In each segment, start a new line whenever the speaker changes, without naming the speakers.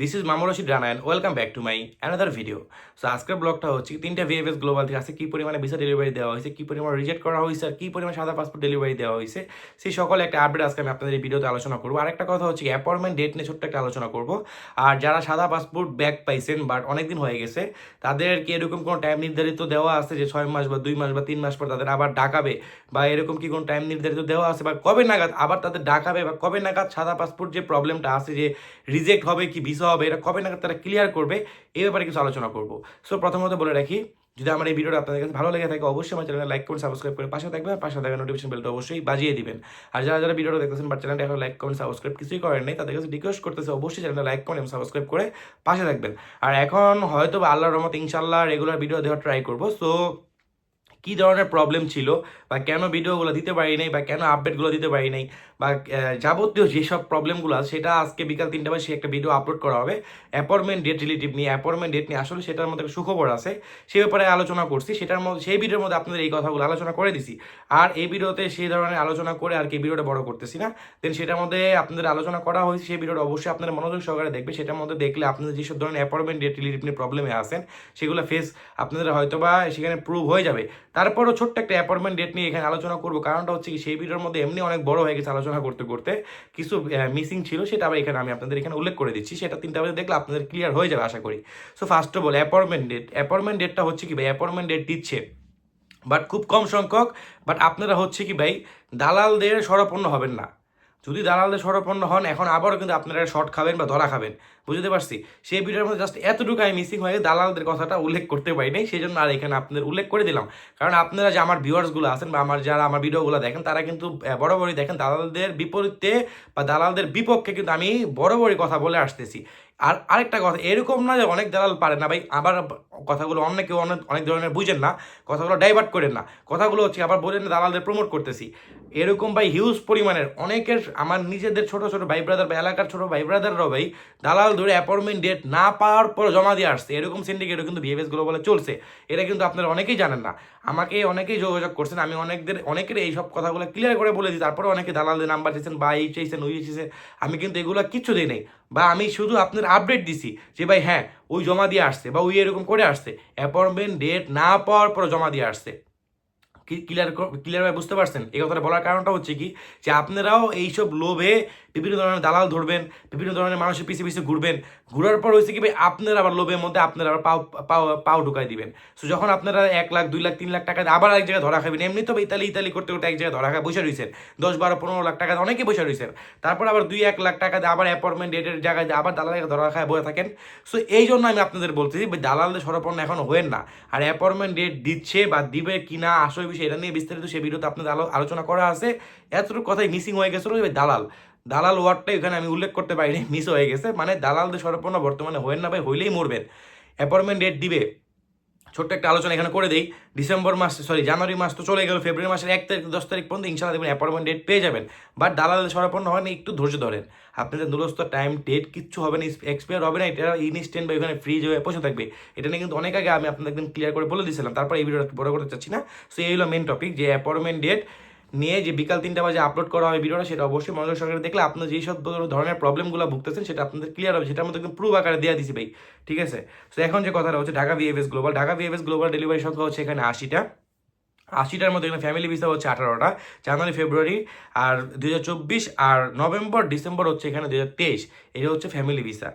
this is Mamur Rashid Rana welcome back to my another video so আজকের ব্লগটা হচ্ছে তিনটা ভিএফএস গ্লোবাল থেকে আজকে কী পরিমাণে ভিসা ডেলিভারি দেওয়া হয়েছে, কী পরিমাণে রিজেক্ট করা হয়েছে, আর কী পরিমাণে সাদা পাসপোর্ট ডেলিভারি দেওয়া হয়েছে, সেই সকল একটা আপডেট আজকে আমি আপনাদের এই ভিডিওতে আলোচনা করব। আরেকটা কথা হচ্ছে অ্যাপয়েন্টমেন্ট ডেট নিয়ে ছোট্ট একটা আলোচনা করব। আর যারা সাদা পাসপোর্ট ব্যাক পাইছেন বাট অনেকদিন হয়ে গেছে, তাদের কি এরকম কোনো টাইম নির্ধারিত দেওয়া আছে যে ছয় মাস বা দুই মাস বা তিন মাস পর তাদের আবার ডাকাবে? বা এরকম কি কোনো টাইম নির্ধারিত দেওয়া আছে? বা কবে নাগাদ আবার তাদের ডাকাবে? বা কবে নাগাদ সাদা পাসপোর্ট যে প্রবলেমটা আছে যে রিজেক্ট হবে কি ভিসা হবে এটা কবে নাগাদ তারা ক্লিয়ার করবে এই ব্যাপারে কিছু আলোচনা করব। সো প্রথমত বলে রাখি, যদি আমার এই ভিডিওটা আপনাদের কাছে ভালো লেগে থাকে, অবশ্যই আমার চ্যানেলে লাইক করুন সাবস্ক্রাইব করে পাশে থাকবেন। পাশে থাকা নোটিফিকেশন বেলটা অবশ্যই বাজিয়ে দিবেন। আর যারা যারা ভিডিওটা দেখতেছেন বা চ্যানেলটা এখন লাইক করুন সাবস্ক্রাইব কিছুই করেন নাই, তাদের কাছে রিকোয়েস্ট করতেছে অবশ্যই চ্যানেলটা লাইক করুন এবং সাবস্ক্রাইব করে পাশে থাকবেন। আর এখন হয়তো বা আল্লাহর রহমত ইনশাল্লাহ রেগুলার ভিডিও দেওয়ার ট্রাই করব। সো কী ধরনের প্রবলেম ছিল বা কেন ভিডিওগুলো দিতে পারি নাই বা কেন আপডেটগুলো দিতে পারি নাই বা যাবতীয় যেসব প্রবলেমগুলো আছে, সেটা আজকে বিকাল তিনটা বাজে একটা ভিডিও আপলোড করা হবে। অ্যাপয়েন্টমেন্ট ডেট রিলেটিভ নিয়ে অ্যাপয়েন্টমেন্ট ডেট নিয়ে আসলে সেটার মধ্যে একটা সুখবর আছে। সে ব্যাপারে আলোচনা করছি। সেটার মধ্যে, সেই ভিডিওর মধ্যে আপনাদের এই কথাগুলো আলোচনা করে দিছি। আর এই ভিডিওতে সেই ধরনের আলোচনা করে আর কি ভিডিওটা বড় করতেছি না। দেন সেটার মধ্যে আপনাদের আলোচনা করা হয়েছে, সেই ভিডিওটা অবশ্যই আপনারা মনোযোগ সহকারে দেখবে সেটার মধ্যে দেখলে আপনাদের যেসব ধরনের অ্যাপয়েন্টমেন্ট ডেট রিলেটিভ নিয়ে প্রবলেমে আসেন সেগুলো ফেস আপনাদের হয়তো বা সেখানে প্রুভ হয়ে যাবে। তারপরও ছোট্ট একটা অ্যাপয়েন্টমেন্ট ডেট নিয়ে এখানে আলোচনা করব। কারণটা হচ্ছে কি, সেই ভিডিওর মধ্যে এমনি অনেক বড় হয়ে গেছে আলোচনা করতে করতে কিছু মিসিং ছিল, সেটা আবার এখানে আমি আপনাদের এখানে উল্লেখ করে দিচ্ছি। সেটা তিনটা বাজে দেখলে আপনাদের ক্লিয়ার হয়ে যাবে, আশা করি। So first of all appointment date appointment ডেটটা হচ্ছে কি ভাই? অ্যাপয়েন্টমেন্ট ডেট দিচ্ছে। বাট খুব কম সংখ্যক বাট আপনারা হচ্ছে কি ভাই, দালালদের সরপন্ন হবেন না। যদি দালালদের সরপন্ন হন, এখন আবারও কিন্তু আপনারা শর্ট খাবেন বা ধরা খাবেন। বুঝতে পারছি। সেই ভিডিওর মধ্যে জাস্ট এতটুকু আমি মিসিং হয়ে দালালদের কথাটা উল্লেখ করতে পারি নাই সেই জন্য আর এখানে আপনাদের উল্লেখ করে দিলাম। কারণ আপনারা যে আমার ভিউয়ার্সগুলো আছেন বা আমার যারা আমার ভিডিওগুলো দেখেন, তারা কিন্তু বড় বড়ই দেখেন দালালদের বিপরীতে বা দালালদের বিপক্ষে কিন্তু আমি বড় বড় কথা বলে আসতেছি। আর আরেকটা কথা, এরকম না যে অনেক দালাল পারে না ভাই, আবার কথাগুলো অনেকে অনেক অনেক ধরনের বুঝেন না, কথাগুলো ডাইভার্ট করেন না। কথাগুলো হচ্ছে আবার বলেন দালালদের প্রমোট করতেছি। এরকম ভাই হিউজ পরিমাণের, অনেকের, আমার নিজেদের ছোট ছোট ভাই ব্রাদার বা এলাকার ছোট ভাই ব্রাদাররাও ভাই, দালাল ধরে অ্যাপয়েন্টমেন্ট ডেট না পাওয়ার পর জমা দিয়ে আসছে। এরকম সিন্ডিকেটও কিন্তু বিহেভিয়ার্স গ্লোবালে চলছে। এটা কিন্তু আপনারা অনেকেই জানেন না। আমাকে অনেকেই যোগাযোগ করছেন। আমি অনেকদের, অনেকের এই সব কথাগুলো ক্লিয়ার করে বলে দিই। তারপরে অনেকে দালালদের নাম্বার দিয়েছেন, বা এই চেয়েছেন ওই চেয়েছেন আমি কিন্তু এগুলো কিচ্ছু দিই নাই। বা আমি শুধু আপনার আপডেট দিছি যে, ভাই হ্যাঁ ওই জমা দিয়ে আসছে বা ওই এরকম করে আসছে। অ্যাপয়েন্টমেন্ট ডেট না পাওয়ার পর জমা দিয়ে আসছে। ক্লিয়ার ক্লিয়ারভাবে বুঝতে পারছেন? এই কথাটা বলার কারণটা হচ্ছে কি? যে, আপনারাও এইসব লোভে বিভিন্ন ধরনের দালাল ধরবেন, বিভিন্ন ধরনের মানুষের পিছিয়ে পিছিয়ে ঘুরবেন। ঘুরার পর হয়েছে কি ভাই, আপনারা আবার লোভের মধ্যে আপনারা আবার পাও পাও পাও ঢুকাই দিবেন। সো যখন আপনারা এক লাখ, দুই লাখ, তিন লাখ টাকা আবার এক জায়গায় ধরা খাবেন, এমনি তো ইতালি ইতালি করতে করতে এক জায়গায় ধরা খায়, বসে রয়েছেন দশ, বারো, পনেরো লাখ টাকা অনেকে বসে রয়েছেন তারপর আবার দুই, এক লাখ টাকা দিয়ে আবার অ্যাপয়েন্টমেন্ট ডেটের জায়গায় আবার দালালের ধরা খায় বসে থাকেন। সো এই জন্য আমি আপনাদের বলতেছি দালালদের সরপন্ন এখন হয়েন না। আর অ্যাপয়েন্টমেন্ট ডেট দিচ্ছে বা দিবে কি না, আসল বিষয় এটা নিয়ে বিস্তারিত সে ভিডিওতে আপনাদের আলো- আলোচনা করা আছে। এতটুকু কথাই মিসিং হয়ে গেছিল দালাল। দালাল ওয়ার্ডটা এখানে আমি উল্লেখ করতে পারিনি মিস হয়ে গেছে। মানে দালালদের সরপন্ন বর্তমানে হয়েন না ভাই, হইলেই মরবেন অ্যাপয়েন্টমেন্ট ডেট দিবে। ছোট্ট একটা আলোচনা এখানে করে দেই। ডিসেম্বর মাস সরি জানুয়ারি মাস তো চলে গেল ফেব্রুয়ারি মাসের এক তারিখ দশ তারিখ পর্যন্ত ইনশাল্লাহ দেখবেন অ্যাপয়েন্টমেন্ট ডেট পেয়ে যাবেন। বাট দালালের সরাপন্ন হয় না একটু ধৈর্য ধরেন। আপনাদের দুরস্ত টাইম ডেট কিচ্ছু হবে না এক্সপায়ার হবে না, এটা ইনস্ট্যান্ট বা এখানে ফ্রিজ হয়ে বসে থাকবে। এটা নিয়ে কিন্তু অনেক আগে আমি আপনাদের একদম ক্লিয়ার করে বলে দিয়েছিলাম। তারপর এই ভিডিওটা বড় করতে চাচ্ছি না। সো এই হলো মেন টপিক যে অ্যাপয়েন্টমেন্ট ডেট নিয়ে যে বিকাল তিনটা বাজে আপলোড করা হয় ভিডিওটা, সেটা অবশ্যই মনোযোগ সহকারে দেখলে আপনার যেই সব ধরনের প্রবলেমগুলো ভুগতেছেন, সেটা আপনাদের ক্লিয়ার হবে সেটা একদম প্রুভ আকারে দেওয়া দিছি ভাই, ঠিক আছে? তো এখন যে কথাটা হচ্ছে Dhaka VFS global Dhaka VFS global delivery সংখ্যা হচ্ছে এখানে আশিটা। আশিটার মধ্যে এখানে ফ্যামিলি ভিসা হচ্ছে আঠারোটা, জানুয়ারি, ফেব্রুয়ারি আর দু হাজার চব্বিশ আর নভেম্বর, ডিসেম্বর হচ্ছে এখানে দুই হাজার তেইশ, এটা হচ্ছে ফ্যামিলি ভিসা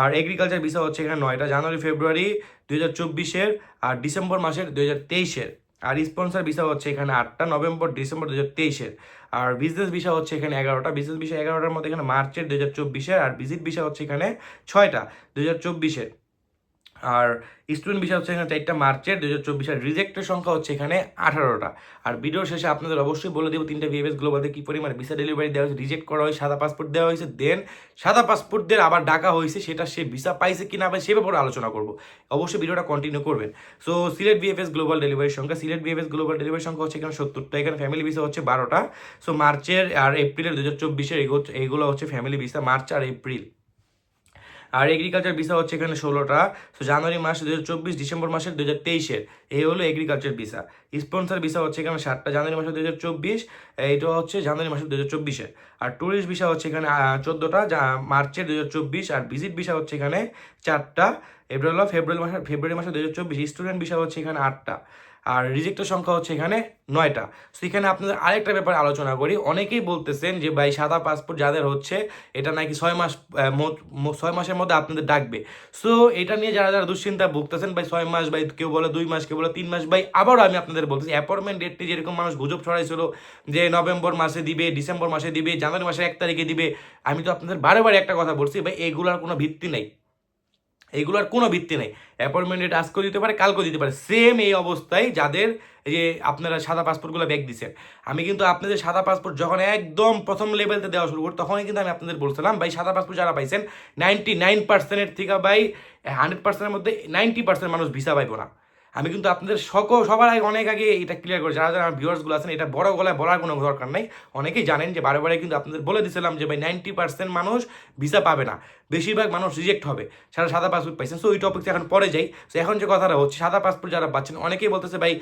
আর এগ্রিকালচার ভিসা হচ্ছে এখানে নয়টা, জানুয়ারি, ফেব্রুয়ারি দুই হাজার চব্বিশের আর ডিসেম্বর মাসের দুই হাজার তেইশের। আর স্পন্সার ভিসা হচ্ছে এখানে আটটা নভেম্বর, ডিসেম্বর দু হাজার আর বিজনেস ভিসা হচ্ছে এখানে এগারোটা। বিজনেস ভিসা এগারোটার মধ্যে এখানে মার্চের দু হাজার চব্বিশের আর ভিজিট ভিসা হচ্ছে এখানে ছয়টা দু হাজার চব্বিশের। আর স্টুডেন্ট ভিসা হচ্ছে এখানে চারটা মার্চের দু হাজার চব্বিশ আর রিজেক্টের সংখ্যা হচ্ছে এখানে আঠারোটা। আর ভিডিওর শেষে আপনাদের অবশ্যই বলে দেবো তিনটা ভিএফএস গ্লোবালে কী পরিমাণে ভিসা ডেলিভারি দেওয়া হয়েছে রিজেক্ট করা হয়েছে, সাদা পাসপোর্ট দেওয়া হয়েছে দেন সাদা পাসপোর্টদের আবার ডাকা হয়েছে, সেটা সে ভিসা পাইছে কি না পাই সে ব্যাপারে আলোচনা করব। অবশ্যই ভিডিওটা কন্টিনিউ করবেন। সো সিলেট বিএফএস গ্লোবাল ডেলিভারির সংখ্যা, সিলেট বিএফএস গ্লোবাল ডেলিভারির সংখ্যা হচ্ছে এখানে সত্তরটা, এখানে ফ্যামিলি ভিসা হচ্ছে বারোটা। সো মার্চের আর এপ্রিলের দু হাজার চব্বিশের এগুলো হচ্ছে ফ্যামিলি ভিসা মার্চ আর এপ্রিল। আর এগ্রিকালচার ভিসা হচ্ছে এখানে ষোলোটা। তো জানুয়ারি মাস দু হাজার চব্বিশ, ডিসেম্বর মাসের দু হাজার তেইশের। এই হলো এগ্রিকালচার ভিসা স্পন্সর ভিসা হচ্ছে এখানে সাতটা, জানুয়ারি মাসের দু হাজার চব্বিশ, এইটা হচ্ছে জানুয়ারি মাসের দু হাজার চব্বিশের। আর ট্যুরিস্ট ভিসা হচ্ছে এখানে চোদ্দোটা, যা মার্চের দু হাজার চব্বিশ, আর ভিজিট ভিসা হচ্ছে এখানে চারটা। এপ্রিল ফেব্রুয়ারি মাসে ফেব্রুয়ারি মাসে দু হাজার চব্বিশ স্টুডেন্ট ভিসা হচ্ছে এখানে আটটা। আর রিজেক্টের সংখ্যা হচ্ছে এখানে নয়টা। সো এখানে আপনাদের আরেকটা ব্যাপারে আলোচনা করি। অনেকেই বলতেছেন যে, ভাই, সাদা পাসপোর্ট যাদের হচ্ছে, এটা নাকি ছয় মাস ছয় মাসের মধ্যে আপনাদের ডাকবে। সো এটা নিয়ে যারা যারা দুশ্চিন্তা ভুগতেছেন, ভাই, ছয় মাস, ভাই, কেউ বলে দুই মাস, কেউ বলে তিন মাস, ভাই, আবারও আমি আপনাদের বলতেছি অ্যাপয়েন্টমেন্ট ডেটটি যেরকম মানুষ গুজব ছড়াইছিল যে, নভেম্বর মাসে দিবে, ডিসেম্বর মাসে দিবে, জানুয়ারি মাসের এক তারিখে দিবে, আমি তো আপনাদের বারে বারে একটা কথা বলছি, ভাই, এগুলার কোনো ভিত্তি নেই। এগুলোর কোনো ভিত্তি নেই। অ্যাপয়েন্টমেন্ট ডেট আজকেও দিতে পারে, কালকেও দিতে পারে। সেম এই অবস্থায় যাদের যে আপনারা সাদা পাসপোর্টগুলো ব্যাগ দিচ্ছেন আমি কিন্তু আপনাদের সাদা পাসপোর্ট যখন একদম প্রথম লেভেলতে দেওয়া শুরু করি, তখনই কিন্তু আমি আপনাদের বলছিলাম, ভাই, সাদা পাসপোর্ট যারা পাইছেন নাইনটি নাইন পার্সেন্টের থেকে ভাই হান্ড্রেড পার্সেন্টের মধ্যে নাইনটি পার্সেন্ট মানুষ ভিসা পাইব না। আমি কিন্তু আপনাদের সকল, সবার আগে অনেক আগে এটা ক্লিয়ার করে যারা যারা ভিউয়ার্সগুলো আছেন, এটা বড় গলায় বলার কোনো দরকার নাই। অনেকেই জানেন যে বারে বারে কিন্তু আপনাদের বলে দিয়েছিলাম যে ভাই নাইনটি পার্সেন্ট মানুষ ভিসা পাবে না। বেশিরভাগ মানুষ রিজেক্ট হবে। সারা সাদা পাসপোর্ট পাইছেন সো ওই টপিক এখন পরে যাই। তো এখন যে কথাটা হচ্ছে, সাদা পাসপোর্ট যারা পাচ্ছেন, অনেকেই বলতেছে ভাই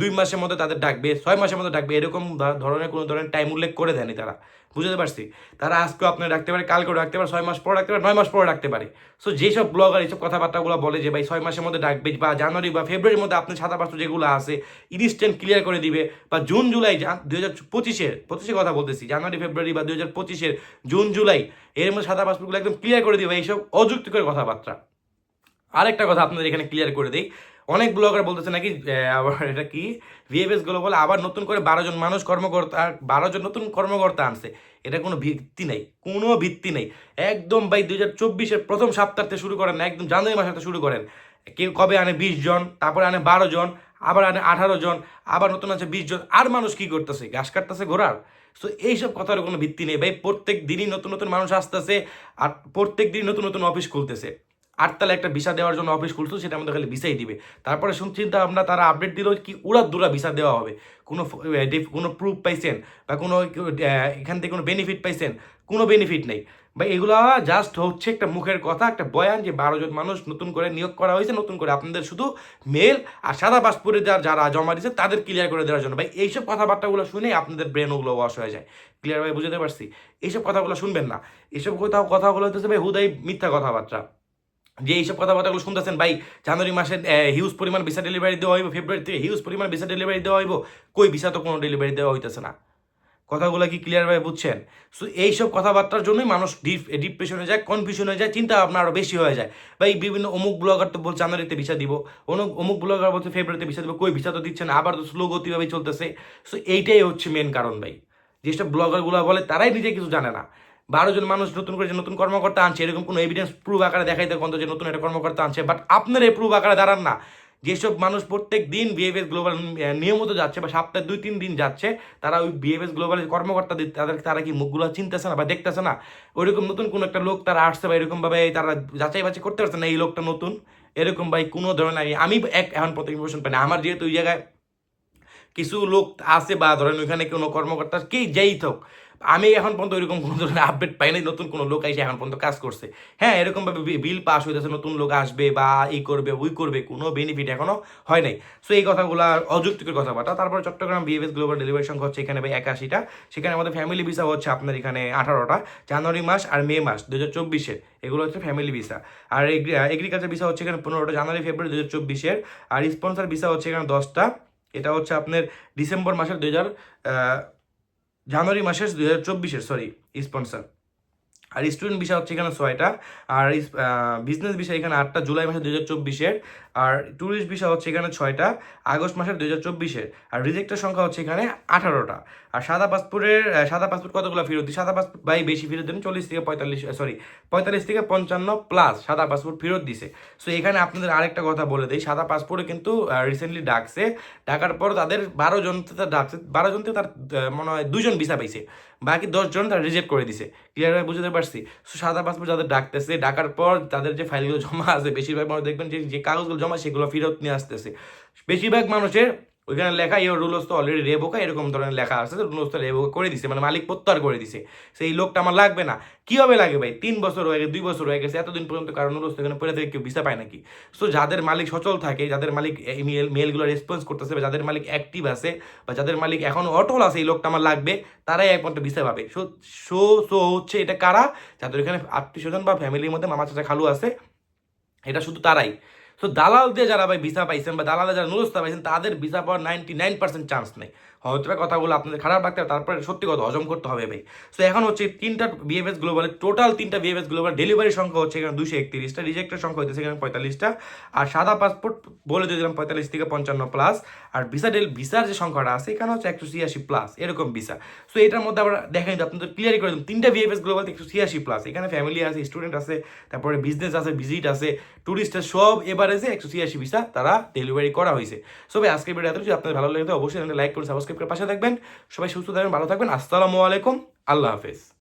দুই মাসের মধ্যে তাদের ডাকবে, ছয় মাসের মধ্যে ডাকবে, এরকম ধরনের কোনো ধরনের টাইম উল্লেখ করে দেয়নি তারা। বুঝতে পারছি? তারা আজকেও আপনার রাখতে পারে, কালকেও রাখতে পারে, ছয় মাস পরে রাখতে পারে, নয় মাস পরে রাখতে পারে। সো যেসব ব্লগার এইসব কথাবার্তাগুলো বলে যে, ভাই, ছয় মাসের মধ্যে ডাকবে বা জানুয়ারি বা ফেব্রুয়ারির মধ্যে আপনার সাদা পাসপোর্ট যেগুলো আছে ইনস্ট্যান্ট ক্লিয়ার করে দিবে বা জুন, জুলাই দুই হাজার পঁচিশের পঁচিশের কথা বলতেছি, জানুয়ারি, ফেব্রুয়ারি বা দুই হাজার পঁচিশের জুন, জুলাই, এর মধ্যে সাদা পাসপোর্টগুলো একদম ক্লিয়ার করে দিবে, এইসব অযুক্তিকর কথাবার্তা। আরেকটা কথা আপনাদের এখানে ক্লিয়ার করে দিই অনেক ব্লগার বলতেছে নাকি আবার এটা কি? ভিএফএস গ্লোবাল আবার নতুন করে বারো জন মানুষ কর্মকর্তা, বারো জন নতুন কর্মকর্তা আনছে। এটা কোনো ভিত্তি নেই, কোনো ভিত্তি নেই। একদম ভাই দুই হাজার চব্বিশের প্রথম সপ্তাহতে শুরু করেন না একদম জানুয়ারি মাসে শুরু করেন। কেউ কবে আনে বিশ জন, তারপরে আনে বারো জন, আবার আনে আঠারো জন, আবার নতুন আছে বিশ জন, আর মানুষ কি করতেছে? ঘাস কাটতেছে ঘোরার সো এইসব কথার কোনো ভিত্তি নেই। ভাই, প্রত্যেক দিনই নতুন নতুন মানুষ আসতেছে, আর প্রত্যেক দিনই নতুন নতুন অফিস খুলতেছে। আটতলা একটা ভিসা দেওয়ার জন্য অফিস খুলছো সেটা আমাদের খালি ভিসাই দিবে। তারপরে চিন্তা ভাবনা, তারা আপডেট দিল কি উড়া দুরা ভিসা দেওয়া হবে। কোনো কোনো প্রুফ পাইছেন? বা কোনো এখান থেকে কোনো বেনিফিট পাইছেন? কোনো বেনিফিট নেই। বা এগুলো জাস্ট হচ্ছে একটা মুখের কথা, একটা বয়ান যে বারো জন মানুষ নতুন করে নিয়োগ করা হয়েছে, নতুন করে। আপনাদের শুধু মেল আর সাদা পাসপোর্টে যারা যারা জমা দিয়েছে, তাদের ক্লিয়ার করে দেওয়ার জন্য। ভাই, এইসব কথাবার্তাগুলো শুনে আপনাদের ব্রেন ওগুলো ওয়াশ হয়ে যায়। ক্লিয়ার ভাই, বুঝতে পারছি? এইসব কথাগুলো শুনবেন না। এইসব কথা কথাগুলো হচ্ছে ভাই, হুদাই মিথ্যা কথাবার্তা। যে এইসব কথাবার্তাগুলো শুনতেছেন, ভাই, জানুয়ারি মাসে হিউজ পরিমাণ ভিসা ডেলিভারি দেওয়া হইব ফেব্রুয়ারি থেকে হিউজ পরিমাণ ভিসা ডেলিভারি দেওয়া হইব, কই ভিসা তো কোনো ডেলিভারি দেওয়া হইতেছে না। কথাগুলো কি ক্লিয়ারভাবে বুঝছেন? সো এইসব কথাবার্তার জন্যই মানুষ ডিপ ডিপ্রেশনে যায় কনফিউশন হয়ে যায়, চিন্তা ভাবনা আরও বেশি হয়ে যায়। ভাই, বিভিন্ন অমুক ব্লগার তো বলছে জানুয়ারিতে ভিসা দিব। অমুক অমুক ব্লগার বলছে ফেব্রুয়ারিতে ভিসা দিব। কই ভিসা তো দিচ্ছে না, আবার তো স্লো গতিভাবে চলতেছে। সো এইটাই হচ্ছে মেন কারণ, ভাই। যেসব ব্লগারগুলো বলে, তারাই নিজে কিছু জানে না। বারো জন মানুষ নতুন করে যে নতুন কর্মকর্তা আনছে, এরকম কোনো এভিডেন্স প্রুফ আকারে দেখাইতে কোন যে নতুন একটা কর্মকর্তা আনছে। বাট আপনার এই প্রুফ আকারে দাঁড়ান না। যেসব মানুষ প্রত্যেক দিন বিএফএস গ্লোবাল নিয়মিত যাচ্ছে বা সপ্তাহে দুই, তিন দিন যাচ্ছে, তারা ওই বিএফএস গ্লোবালের কর্মকর্তা তাদের, তারা কি মুখগুলো চিনতেছে না বা দেখতেছে না? ওইরকম নতুন কোনো একটা লোক তারা আসছে বা এরকমভাবে তারা যাচাই বাছাই করতে পারছে না, এই লোকটা নতুন। এরকম ভাই কোনো ধরনের, আমি- এক এখন প্রথম ইমোশন পাই না। আমার যেহেতু ওই জায়গায় কিছু লোক আছে বা ধরেন ওইখানে কোনো কর্মকর্তা কে যেই থাক আমি এখন পর্যন্ত ওইরকম কোনো ধরনের আপডেট পাই নাই, নতুন কোনো লোক এসে এখন পর্যন্ত কাজ করছে। হ্যাঁ এরকমভাবে বিল পাস হইতেছে, নতুন লোক আসবে বা এই করবে, ওই করবে, কোনো বেনিফিট এখনও হয় নাই। সো এই কথাগুলো অযুক্তিকর কথাবার্তা তারপর চট্টগ্রাম বিএফএস গ্লোবাল ডেলিভারি সংখ্যা হচ্ছে এখানে ভাই একাশিটা। সেখানে আমাদের ফ্যামিলি ভিসা হচ্ছে আপনার এখানে আঠারোটা, জানুয়ারি মাস আর মে মাস দু হাজার চব্বিশের। এগুলো হচ্ছে ফ্যামিলি ভিসা আর এগ্রিকালচার ভিসা হচ্ছে এখানে পনেরোটা, জানুয়ারি, ফেব্রুয়ারি দু হাজার চব্বিশের। আর স্পন্সর ভিসা হচ্ছে এখানে দশটা। এটা হচ্ছে আপনার ডিসেম্বর মাসের দুই হাজার জানুয়ারি মাসের দুই হাজার চব্বিশের সরি স্পন্সর আর স্টুডেন্ট ভিসা হচ্ছে এখানে ছয়টা, আর বিজনেস ভিসা এখানে আটটা, জুলাই মাসের দুই হাজার চব্বিশের, আর ট্যুরিস্ট ভিসা হচ্ছে এখানে ছয়টা, আগস্ট মাসের দুই হাজার চব্বিশের, আর রিজেক্টের সংখ্যা হচ্ছে এখানে আঠারোটা। আর সাদা পাসপোর্টের সাদা পাসপোর্ট কতগুলো ফেরত দিই সাদা পাসপোর্ট বাই বেশি ফেরত দেন, চল্লিশ থেকে পঁয়তাল্লিশ সরি পঁয়তাল্লিশ থেকে পঞ্চান্ন প্লাস সাদা পাসপোর্ট ফেরত দিছে। সো এখানে আপনাদের আরেকটা কথা বলে দিই, সাদা পাসপোর্টে কিন্তু রিসেন্টলি ডাকছে। ডাকার পর তাদের বারো জন ডাকছে, বারো জন থেকে তার মনে হয় দুজন ভিসা পাইছে। বাকি দশ জন তারা রিজেক্ট করে দিছে। ক্লিয়ারভাবে বুঝতে পারছি সো সাদা পাসপোর্ট যাদের ডাকতেছে, ডাকার পর তাদের যে ফাইলগুলো জমা আছে, বেশিরভাগ মানুষ দেখবেন যে যে কাগজগুলো জমা, সেগুলো ফেরত নিয়ে আসতেছে। বেশিরভাগ মানুষের ওইখানে লেখা ইয়ে রুলস তো অলরেডি রেবোকা এরকম ধরনের লেখা আছে রুলস তো রেবোকা করে দিছে মানে মালিক প্রত্যাহার করে দিছে। সেই লোকটা আমার লাগবে না। কীভাবে লাগে ভাই? তিন বছর হয়ে গেছে, দুই বছর হয়ে গেছে, এতদিন পর্যন্ত কারণ রুলস এখানে পড়ে থেকে কেউ ভিসা পায় নাকি? সো যাদের মালিক সচল থাকে, যাদের মালিক মেল মেলগুলো রেসপন্স করতেছে বা যাদের মালিক অ্যাক্টিভ আছে বা যাদের মালিক এখন অটল আছে, এই লোকটা আমার লাগবে, তারাই একমাত্র ভিসা পাবে। সো সো সো হচ্ছে এটা কারা? যাদের এখানে আত্মীয় স্বজন বা ফ্যামিলির মধ্যে মামা চাচা খালু আছে, এটা শুধু তারাই। তো দালাল দিয়ে যারা ভাই ভিসা পাইছেন বা দালালে যারা নুরস্তা পাইছেন, তাদের ভিসা পাওয়ার নাইনটি নাইন পার্সেন্ট চান্স নেই। হয়তো কথাগুলো আপনাদের খারাপ লাগতে হবে, তারপরে সত্যি কথা হজম করতে হবে ভাই তো এখন হচ্ছে তিনটা বিএফএস গ্লোবালের টোটাল তিনটা বিএফএস গ্লোবাল ডেলিভারি সংখ্যা হচ্ছে এখানে দুশো একত্রিশটা রিজেক্টের সংখ্যা হচ্ছে এখানে পঁয়তাল্লিশটা আর সাদা পাসপোর্ট বলে দিয়ে দিলাম পঁয়তাল্লিশ থেকে পঞ্চান্ন প্লাস আর ভিসা ডেল ভিসার যে সংখ্যাটা আছে এখানে হচ্ছে একশো ছিয়াশি প্লাস এরকম ভিসা সো এটার মধ্যে আমরা দেখেন আপনাদের ক্লিয়ারই করে দিলাম তিনটা বিএফএস গ্লোবাল একশো ছিয়াশি প্লাস এখানে ফ্যামিলি আছে স্টুডেন্ট আছে তারপরে বিজনেস আছে ভিজিট আছে টুরিস্ট আছে সব এবারেজে একশো ছিয়াশি ভিসা তারা ডেলিভারি করা হয়েছে সো ভিডিও এত আপনাদের ভালো লাগে অবশ্যই লাইক করে সাবস্ক্রাইব করে পাশে থাকবেন। সবাই সুস্থ থাকবেন ভালো থাকবেন। আসসালামু আলাইকুম। আল্লাহ হাফেজ।